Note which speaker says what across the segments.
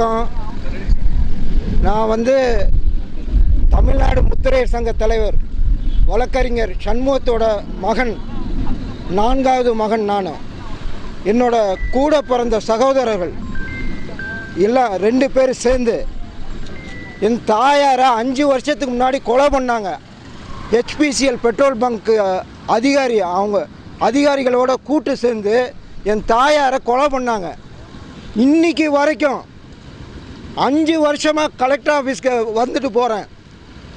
Speaker 1: வணக்கம். நான் வந்து தமிழ்நாடு முத்திரையர் சங்க தலைவர் வழக்கறிஞர் சண்முகத்தோட மகன் நான்காவது மகன் நான். என்னோட கூட பிறந்த சகோதரர்கள் எல்லாம் ரெண்டு பேர் சேர்ந்து என் தாயாரை அஞ்சு வருஷத்துக்கு முன்னாடி கொலை பண்ணாங்க. ஹெச்பிசிஎல் பெட்ரோல் பங்க் அதிகாரி அவங்க அதிகாரிகளோட கூட்டு சேர்ந்து என் தாயாரை கொலை பண்ணாங்க. இன்னைக்கு வரைக்கும் அஞ்சு வருஷமாக கலெக்டர் ஆஃபீஸ்க்கு வந்துட்டு போகிறேன்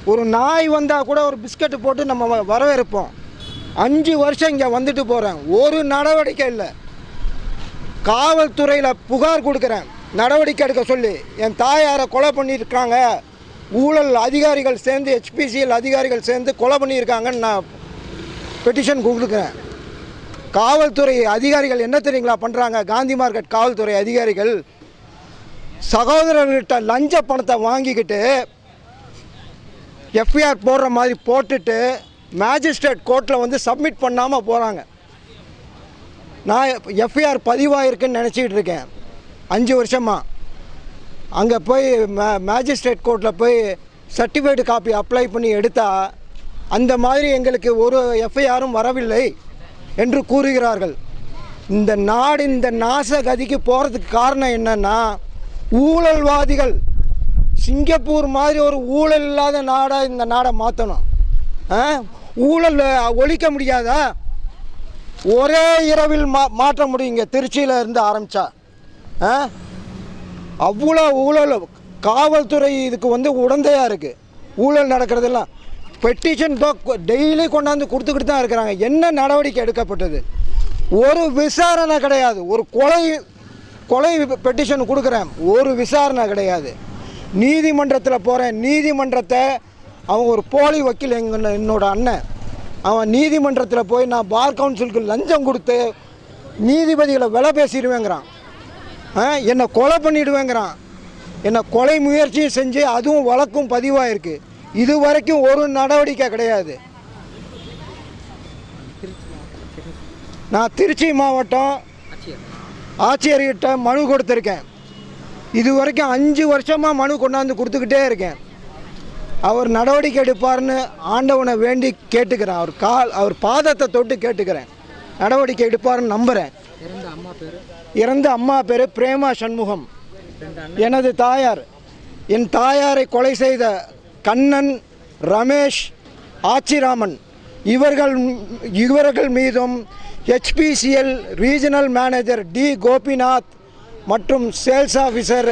Speaker 1: ஒரு நாய் வந்தால் கூட ஒரு பிஸ்கட்டு போட்டு நம்ம வ- வரவேற்போம். அஞ்சு வருஷம் இங்கே வந்துட்டு போகிறேன் ஒரு நடவடிக்கை இல்லை. காவல்துறையில் புகார் கொடுக்குறேன். நடவடிக்கை எடுக்க சொல்லி. என் தாயாரை கொலை பண்ணியிருக்காங்க. ஊழல் அதிகாரிகள் சேர்ந்து ஹெச்பிசிஎல் அதிகாரிகள் சேர்ந்து கொலை பண்ணியிருக்காங்கன்னு நான் பெட்டிஷன் கொடுக்குறேன். காவல்துறை அதிகாரிகள் என்ன தெரியுங்களா பண்ணுறாங்க காந்தி மார்க்கெட் காவல்துறை அதிகாரிகள் சகோதரர்கிட்ட லஞ்ச பணத்தை வாங்கிக்கிட்டு எஃப்ஐஆர் போடுற மாதிரி போட்டுட்டு மேஜிஸ்ட்ரேட் கோர்ட்டில் வந்து சப்மிட் பண்ணாமல் போகிறாங்க நான் எஃப்ஐஆர் பதிவாயிருக்குன்னு நினச்சிக்கிட்டு இருக்கேன். அஞ்சு வருஷமாக அங்கே போய் மே மேஜிஸ்ட்ரேட் கோர்ட்டில் போய் சர்டிஃபைடு காப்பி அப்ளை பண்ணி எடுத்தால் அந்த மாதிரி எங்களுக்கு ஒரு எஃப்ஐஆரும் வரவில்லை என்று கூறுகிறார்கள். இந்த நாடு இந்த நாச கதிக்கு போகிறதுக்கு காரணம் என்னென்னா ஊழல்வாதிகள். சிங்கப்பூர் மாதிரி ஒரு ஊழல் இல்லாத நாடாக இந்த நாடை மாற்றணும் ஊழல் ஒழிக்க முடியாதா? ஒரே இரவில் மா மாற்ற முடியுங்க திருச்சியில் இருந்து ஆரம்பித்தா அவ்வளோ ஊழல். காவல்துறை இதுக்கு வந்து உடந்தையாக இருக்குது ஊழல் நடக்கிறதெல்லாம். பெட்டிஷன் டெய்லி கொண்டாந்து கொடுத்துக்கிட்டு தான் இருக்கிறாங்க. என்ன நடவடிக்கை எடுக்கப்பட்டது? ஒரு விசாரணை கிடையாது. ஒரு கொலை கொலை பெட்டிஷன் கொடுக்குறேன். ஒரு விசாரணை கிடையாது. நீதிமன்றத்தில் போகிறேன் நீதிமன்றத்தை அவன் ஒரு போலி வக்கீல் எங்க என்னோட அண்ணன். அவன் நீதிமன்றத்தில் போய் நான் பார் கவுன்சிலுக்கு லஞ்சம் கொடுத்து நீதிபதிகளை விலை பேசிடுவேங்கிறான். ஆ, என்னை கொலை பண்ணிடுவேங்கிறான். என்னை கொலை முயற்சியும் செஞ்சு அதுவும் வழக்கும் பதிவாயிருக்கு. இது வரைக்கும் ஒரு நடவடிக்கை கிடையாது. நான் திருச்சி மாவட்டம் ஆட்சியர்கிட்ட மனு கொடுத்துருக்கேன். இது வரைக்கும் அஞ்சு வருஷமாக மனு கொண்டாந்து கொடுத்துக்கிட்டே இருக்கேன். அவர் நடவடிக்கை எடுப்பார்னு ஆண்டவனை வேண்டி கேட்டுக்கிறேன். அவர் கால் அவர் பாதத்தை தொட்டு கேட்டுக்கிறேன். நடவடிக்கை எடுப்பார்னு நம்புகிறேன்
Speaker 2: இறந்த அம்மா பேர்?
Speaker 1: இறந்த அம்மா பேர் பிரேமா சண்முகம். எனது தாயார் என் தாயாரை கொலை செய்த கண்ணன் ரமேஷ் ஆச்சிராமன். இவர்கள் இவர்கள் மீதும் HPCL regional manager T Gopinath மற்றும் சேல்ஸ் ஆஃபீஸர்